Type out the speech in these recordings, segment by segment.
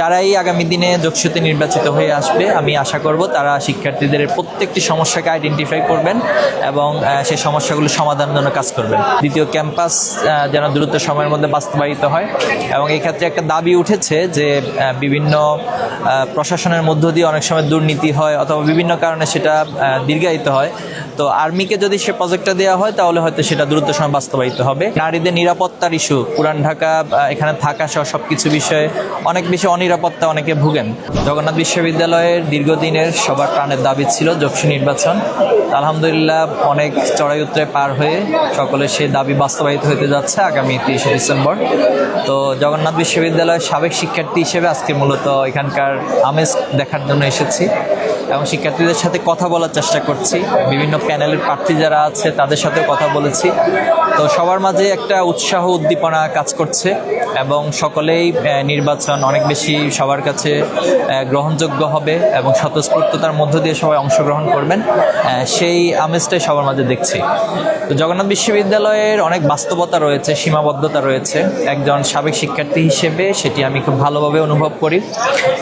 যারাই আগামী দিনে যোগসূতে নির্বাচিত হয়ে আসবে, আমি আশা করব তারা শিক্ষার্থীদের প্রত্যেকটি সমস্যাকে আইডেন্টিফাই করবেন এবং সেই সমস্যাগুলো সমাধানের জন্য কাজ করবেন। দ্বিতীয় ক্যাম্পাস যেন দ্রুত সময়ের মধ্যে বাস্তবায়িত হয় এবং এই ক্ষেত্রে একটা দাবি উঠেছে যে বিভিন্ন প্রশাসনের মধ্য দিয়ে অনেক সময় দুর্নীতি হয় অথবা বিভিন্ন কারণে সেটা দীর্ঘায়িত হয়। তো আর্মিকে যদি সে প্রজেক্টটা দেওয়া হয়, তাহলে হয়তো সেটা দ্রুত সময় বাস্তবায়িত হবে। নারীদের নিরাপত্তার ইস্যু পুরান ঢাকা এখানে থাকা সহ সব কিছু বিষয়ে অনেক বেশি অনিরাপত্তা অনেকে ভুগেন। জগন্নাথ বিশ্ববিদ্যালয়ের দীর্ঘদিনের সবার প্রাণের দাবি ছিল জকসু নির্বাচন। আলহামদুলিল্লাহ অনেক চড়াই উত্তরে পার হয়ে সকলে সেই দাবি বাস্তবায়িত হতে যাচ্ছে আগামী তিরিশে ডিসেম্বর। তো জগন্নাথ বিশ্ববিদ্যালয়ের সাবেক শিক্ষার্থী হিসেবে আজকে মূলত এখানকার আমেজ দেখার জন্য এসেছি। এবং শিক্ষার্থীদের সাথে কথা বলার চেষ্টা করছি। বিভিন্ন প্যানেলের প্রার্থী যারা আছে, তাদের সাথেও কথা বলেছি। তো সবার মাঝে একটা উৎসাহ উদ্দীপনা কাজ করছে এবং সকলেই নির্বাচন অনেক বেশি সবার কাছে গ্রহণযোগ্য হবে এবং স্বতঃস্ফূর্ততার মধ্য দিয়ে সবাই অংশগ্রহণ করবেন। সেই আমেজটাই সবার মাঝে দেখছি। তো জগন্নাথ বিশ্ববিদ্যালয়ের অনেক বাস্তবতা রয়েছে, সীমাবদ্ধতা রয়েছে। একজন সাবেক শিক্ষার্থী হিসেবে সেটি আমি খুব ভালোভাবে অনুভব করি।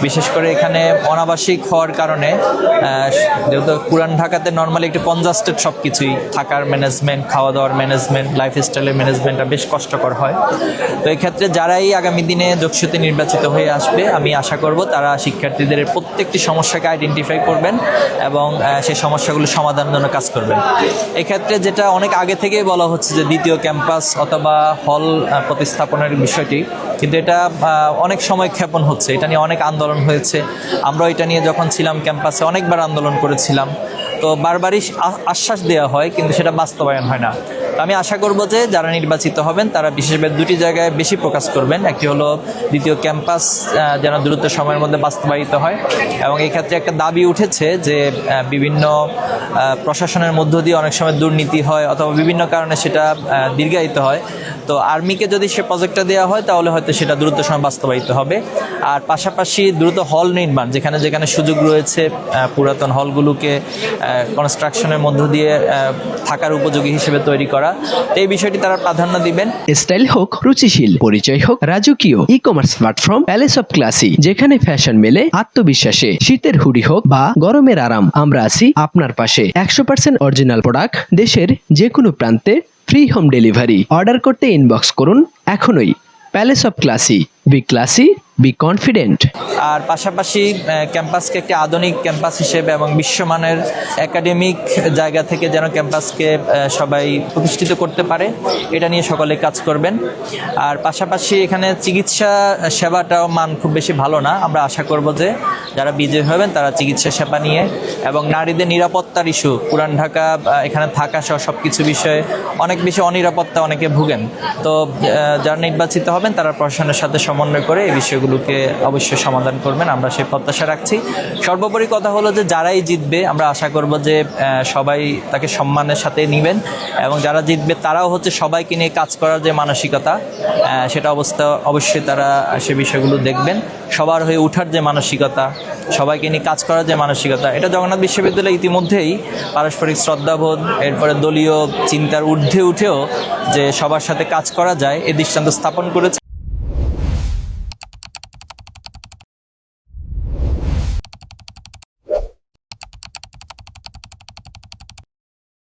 বিশেষ করে এখানে অনাবাসিক হওয়ার কারণে যেহেতু পুরান ঢাকাতে নর্মালি একটু কনজাস্টেড সব কিছুই থাকার ম্যানেজমেন্ট খাওয়া দাওয়ার ম্যানেজমেন্ট লাইফস্টাইলের ম্যানেজমেন্টটা বেশ কষ্টকর হয়। তো এই ক্ষেত্রে যারাই আগামী দিনে যোগসূতে নির্বাচিত হয়ে আসবে, আমি আশা করব তারা শিক্ষার্থীদের প্রত্যেকটি সমস্যাকে আইডেন্টিফাই করবেন এবং সেই সমস্যাগুলো সমাধানের জন্য কাজ করবেন। এক্ষেত্রে যেটা অনেক আগে থেকেই বলা হচ্ছে যে দ্বিতীয় ক্যাম্পাস অথবা হল প্রতিস্থাপনের বিষয়টি, কিন্তু এটা অনেক সময় ক্ষেপণ হচ্ছে। এটা নিয়ে অনেক আন্দোলন হয়েছে। আমরা এটা নিয়ে যখন ছিলাম ক্যাম্পাসে অনেকবার আন্দোলন করেছিলাম। তো বারবারই আশ্বাস দেওয়া হয় কিন্তু সেটা বাস্তবায়ন হয় না। আমি আশা করব যে যারা নির্বাচিত হবেন, তারা বিশেষভাবে দুটি জায়গায় বেশি প্রকাশ করবেন। একটি হলো দ্বিতীয় ক্যাম্পাস যেন দ্রুত সময়ের মধ্যে বাস্তবায়িত হয় এবং এই ক্ষেত্রে একটা দাবি উঠেছে যে বিভিন্ন প্রশাসনের মধ্য দিয়ে অনেক সময় দুর্নীতি হয় অথবা বিভিন্ন কারণে সেটা দীর্ঘায়িত হয়। তো আর্মিকে যদি সে প্রজেক্টটা দেওয়া হয়, তাহলে হয়তো সেটা দ্রুত সময় বাস্তবায়িত হবে। আর পাশাপাশি দ্রুত হল নির্মাণ, যেখানে যেখানে সুযোগ রয়েছে পুরাতন হলগুলোকে কনস্ট্রাকশনের মধ্য দিয়ে থাকার উপযোগী হিসেবে তৈরি করা। তো এই বিষয়টি তারা প্রাধান্য দিবেন। স্টাইল হোক, রুচিশীল, পরিচয় হোক, রাজকীয় e commerce platform palace of classy যেখানে ফ্যাশন মেলে, আত্মবিশ্বাসে, শীতের হুডি হোক বা গরমের আরাম, আমরা আছি আপনার পাশে। একশো পার্সেন্ট অরিজিনাল প্রোডাক্ট দেশের যে কোনো প্রান্তে ফ্রি হোম ডেলিভারি অর্ডার করতে ইনবক্স করুন এখনই। Palace of classy be classy be confident আর পাশাপাশি ক্যাম্পাসকে একটি আধুনিক ক্যাম্পাস হিসেবে এবং বিশ্বমানের একাডেমিক জায়গা থেকে যেন ক্যাম্পাসকে সবাই প্রতিষ্ঠিত করতে পারে, এটা নিয়ে সকলে কাজ করবেন। আর পাশাপাশি এখানে চিকিৎসা সেবাটাও মান খুব বেশি ভালো না। আমরা আশা করব যে যারা বিজয়ী হবেন তারা চিকিৎসা সেবা নিয়ে এবং নারীদের নিরাপত্তার ইস্যু পুরান ঢাকা এখানে থাকা সহ সব কিছু বিষয়ে অনেক বেশি অনিরাপত্তা অনেকে ভুগেন। তো যারা নির্বাচিত হবেন তারা প্রশাসনের সাথে সমন্বয় করে এই বিষয়গুলোকে অবশ্যই সমাধান করবেন। আমরা সেই প্রত্যাশা রাখছি। সর্বোপরি কথা হলো যে, যারাই জিতবে, আমরা আশা করব যে সবাই তাকে সম্মানের সাথে নেবেন এবং যারা জিতবে তারাও হচ্ছে সবাইকে নিয়ে কাজ করার যে মানসিকতা সেটা অবস্থা অবশ্যই তারা সে বিষয়গুলো দেখবেন। সবার হয়ে ওঠার যে মানসিকতা, সবাইকে নিয়ে কাজ করার যে মানসিকতা, এটা জগন্নাথ বিশ্ববিদ্যালয় ইতিমধ্যেই পারস্পরিক শ্রদ্ধাবোধ, এরপরে দলীয় চিন্তার ঊর্ধ্বে উঠেও যে সবার সাথে কাজ করা যায়, এ দৃষ্টান্ত স্থাপন করেছে।